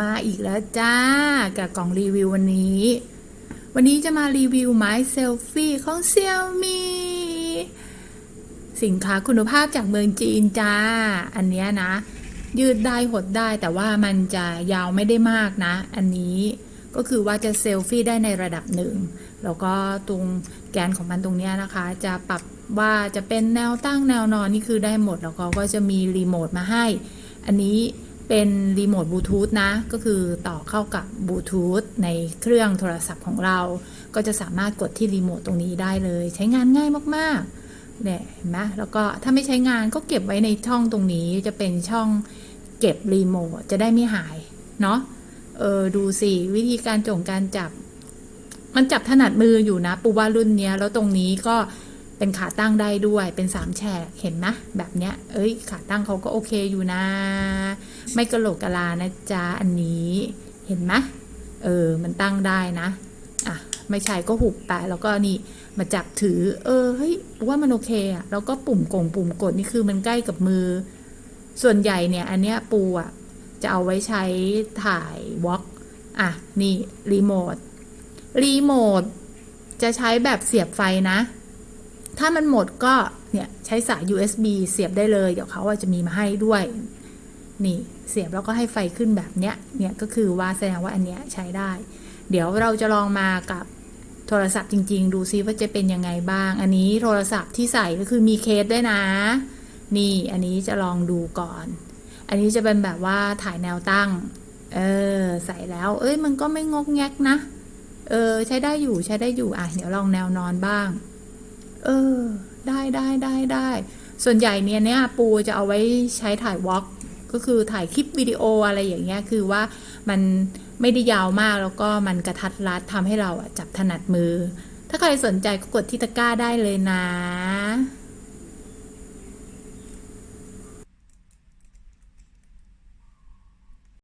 มาอีกแล้วจ้า กับกล่องรีวิววันนี้ วันนี้จะมารีวิวไม้เซลฟี่ของเซี่ยมีสินค้าคุณภาพจากเมืองจีนจ้า อันเนี้ยนะ ยืดได้หดได้แต่ว่ามันจะยาวไม่ได้มากนะ อันนี้ก็คือว่าจะเซลฟี่ได้ในระดับหนึ่ง แล้วก็ตรงแกนของมันตรงเนี้ยนะคะ จะปรับว่าจะเป็นแนวตั้งแนวนอนนี่คือได้หมด แล้วก็ก็จะมีรีโมทมาให้ อันนี้ เป็นรีโมทบลูทูธนะ ก็คือต่อเข้ากับบลูทูธในเครื่องโทรศัพท์ของเรา ก็จะสามารถกดที่รีโมทตรงนี้ได้เลย ใช้งานง่ายมากๆเนี่ยเห็นไหมแล้วก็ถ้าไม่ใช้งานก็เก็บไว้ในช่องตรงนี้จะเป็นช่องเก็บรีโมทจะได้ไม่หาย เนาะเออดูสิ วิธีการจงการจับ มันจับถนัดมืออยู่นะ ปูว่ารุ่นเนี้ย แล้วตรงนี้ก็ เป็นขาตั้งได้ด้วยเป็นสามแฉกเห็นไหมแบบเนี้ย เอ้ย ขาตั้งเขาก็โอเคอยู่นะ ไม่กระโหลกกะลานะจ๊ะอันนี้เห็นไหมเออ มันตั้งได้นะอะไม่ใช่ก็หุบไปแล้วก็นี่มาจับถือ เออเฮ้ยว่ามันโอเคอะแล้วก็ปุ่มกงปุ่มกดนี่คือมันใกล้กับมือ ส่วนใหญ่เนี่ย อันเนี้ยปูอะจะเอาไว้ใช้ถ่ายวอล์กอะนี่รีโมทรีโมทจะใช้แบบเสียบไฟนะ ถ้ามันหมดก็เนี่ยใช้สาย USB เสียบได้เลย เดี๋ยวเขาอาจจะมีมาให้ด้วย นี่เสียบแล้วก็ให้ไฟขึ้นแบบเนี้ย เนี่ยก็คือว่าแสดงว่าอันเนี้ยใช้ได้ เดี๋ยวเราจะลองมากับโทรศัพท์จริง ๆ ดูซิว่าจะเป็นยังไงบ้าง อันนี้โทรศัพท์ที่ใส่ก็คือมีเคสด้วยนะ นี่อันนี้จะลองดูก่อน อันนี้จะเป็นแบบว่าถ่ายแนวตั้ง เออใส่แล้ว เอ้ยมันก็ไม่งกแงกนะ เออใช้ได้อยู่ใช้ได้อยู่อะเดี๋ยวลองแนวนอนบ้าง เออ ได้ได้ได้ได้ ส่วนใหญ่เนี่ยเนี่ยปูจะเอาไว้ใช้ถ่ายวอล์กก็คือถ่ายคลิปวิดีโออะไรอย่างเงี้ย คือว่ามันไม่ได้ยาวมากแล้วก็มันกระทัดรัดทำให้เราจับถนัดมือ ถ้าใครสนใจก็กดที่ตะกร้าได้เลยนะ